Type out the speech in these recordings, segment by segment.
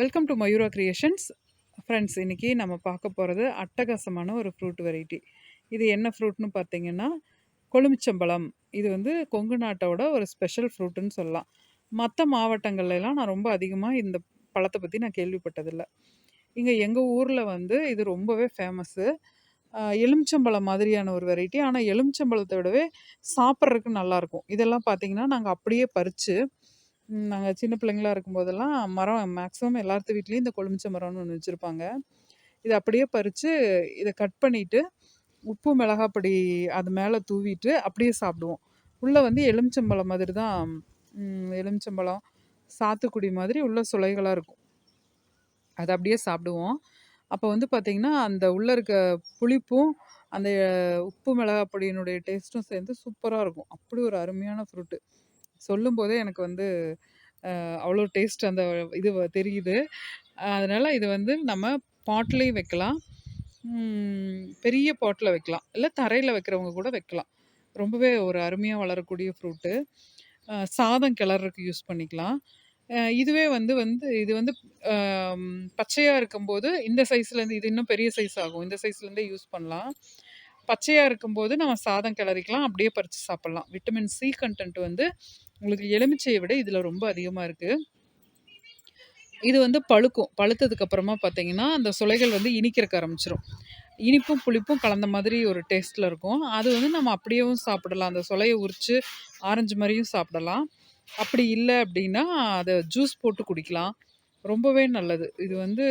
Welcome to Mayura creations friends இன்றைக்கி நம்ம பார்க்க போகிறது அட்டகாசமான ஒரு ஃப்ரூட் வெரைட்டி இது என்ன ஃப்ரூட்னு பார்த்தீங்கன்னா கொழுமிச்சம்பழம் இது வந்து கொங்கு நாட்டோட ஒரு ஸ்பெஷல் ஃப்ரூட்டுன்னு சொல்லலாம். மற்ற மாவட்டங்கள்லாம் நான் ரொம்ப அதிகமாக இந்த பழத்தை பற்றி நான் கேள்விப்பட்டதில்லை. இங்கே எங்கள் ஊரில் வந்து இது ரொம்பவே ஃபேமஸ்ஸு எலுமிச்சம்பழம் மாதிரியான ஒரு வெரைட்டி ஆனால் எலுமிச்சம்பழத்தை விடவே சாப்பிட்றதுக்கு நல்லாயிருக்கும் இதெல்லாம் பார்த்திங்கன்னா நாங்கள் அப்படியே பறித்து நாங்கள் சின்ன பிள்ளைங்களா இருக்கும்போதெல்லாம் மரம் மேக்ஸிமம் எல்லாத்து வீட்லேயும் இந்த கொழுமிச்ச மரம்னு ஒன்று வச்சுருப்பாங்க. இதை அப்படியே பறித்து இதை கட் பண்ணிவிட்டு உப்பு மிளகாப்பொடி அது மேலே தூவிட்டு அப்படியே சாப்பிடுவோம். உள்ளே வந்து எலுமிச்சம்பழம் மாதிரி தான் எலுமிச்சம்பழம் சாத்துக்குடி மாதிரி உள்ள சுளைகளாக இருக்கும். அதை அப்படியே சாப்பிடுவோம். அப்போ வந்து பார்த்திங்கன்னா அந்த உள்ளே இருக்க புளிப்பும் அந்த உப்பு மிளகாப்பொடியினுடைய டேஸ்ட்டும் சேர்ந்து சூப்பராக இருக்கும். அப்படி ஒரு அருமையான ஃப்ரூட்டு சொல்லும்போதே எனக்கு வந்து அவ்வளோ டேஸ்ட் அந்த இது தெரியுது. அதனால் இது வந்து நம்ம பாட்லேயும் வைக்கலாம். பெரிய பாட்டில் வைக்கலாம். இல்லை தரையில் வைக்கிறவங்க கூட வைக்கலாம். ரொம்பவே ஒரு அருமையாக வளரக்கூடிய ஃப்ரூட்டு. சாதம் கிளறதுக்கு யூஸ் பண்ணிக்கலாம். இதுவே வந்து வந்து இது வந்து பச்சையாக இருக்கும்போது இந்த சைஸ்லேருந்து இது இன்னும் பெரிய சைஸ் ஆகும். இந்த சைஸ்லேருந்தே யூஸ் பண்ணலாம். பச்சையாக இருக்கும்போது நம்ம சாதம் கிளறிக்கலாம். அப்படியே பறித்து சாப்பிட்லாம். விட்டமின் சி கண்டென்ட் வந்து உங்களுக்கு எலுமிச்சையை விட இதில் ரொம்ப அதிகமாக இருக்குது இது வந்து பழுக்கும். பழுத்ததுக்கு அப்புறமா பார்த்தீங்கன்னா அந்த சுளைகள் வந்து இனிக்கிறக்க ஆரம்பிச்சிரும். இனிப்பும் புளிப்பும் கலந்த மாதிரி ஒரு டேஸ்ட்டில் இருக்கும். அது வந்து நம்ம அப்படியேவும் சாப்பிடலாம். அந்த சுளையை உரித்து ஆரஞ்சு மாதிரியும் சாப்பிடலாம். அப்படி இல்லை அப்படின்னா அதை ஜூஸ் போட்டு குடிக்கலாம். ரொம்பவே நல்லது. இது வந்து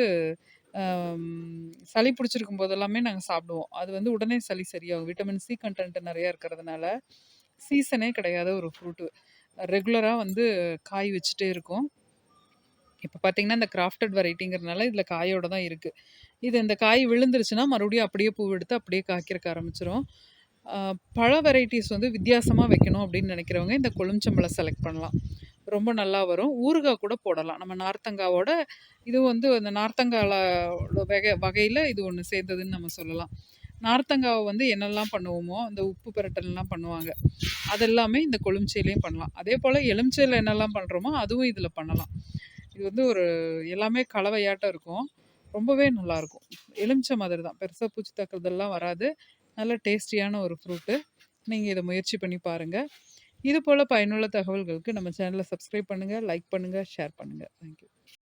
சளி பிடிச்சிருக்கும் போதெல்லாமே நாங்கள் சாப்பிடுவோம். அது வந்து உடனே சளி சரியாகும். விட்டமின் சி கண்டென்ட் நிறையா இருக்கிறதுனால சீசனே கிடையாத ஒரு ஃப்ரூட்டு ரெகுலராக வந்து காய் வச்சுட்டே இருக்கும். இப்போ பார்த்தீங்கன்னா இந்த கிராஃப்டட் வெரைட்டிங்கிறதுனால இதில் காயோட தான் இருக்குது இது இந்த காய் விழுந்துருச்சுன்னா மறுபடியும் அப்படியே பூ எடுத்து அப்படியே காய்க்கிறக்க ஆரம்பிச்சிரும். பழ வெரைட்டிஸ் வந்து வித்தியாசமாக வைக்கணும் அப்படின்னு நினைக்கிறவங்க இந்த கொழும்பச்சம்பழம் செலக்ட் பண்ணலாம். ரொம்ப நல்லா வரும். ஊறுகாய் கூட போடலாம். நம்ம நார்த்தங்காவோட இது வந்து அந்த நார்த்தங்காவில் வகை வகையில் இது ஒன்று சேர்ந்ததுன்னு நம்ம சொல்லலாம். நார்த்தங்காவை வந்து என்னெல்லாம் பண்ணுவோமோ அந்த உப்பு பிரட்டல்லாம் பண்ணுவாங்க. அதெல்லாமே இந்த கொழுமிச்சையிலையும் பண்ணலாம். அதே போல் எலுமிச்சையில் என்னெல்லாம் பண்ணுறோமோ அதுவும் இதில் பண்ணலாம். இது வந்து ஒரு எல்லாமே கலவையாட்டம் இருக்கும். ரொம்பவே நல்லாயிருக்கும் எலுமிச்சை மாதிரி தான். பெருசாக பூச்சி தாக்குறதெல்லாம் வராது. நல்ல டேஸ்டியான ஒரு ஃப்ரூட்டு. நீங்கள் இதை முயற்சி பண்ணி பாருங்கள் இது போல் பயனுள்ள தகவல்களுக்கு நம்ம சேனலை சப்ஸ்கிரைப் பண்ணுங்கள் லைக் பண்ணுங்கள் ஷேர் பண்ணுங்கள் தேங்க்யூ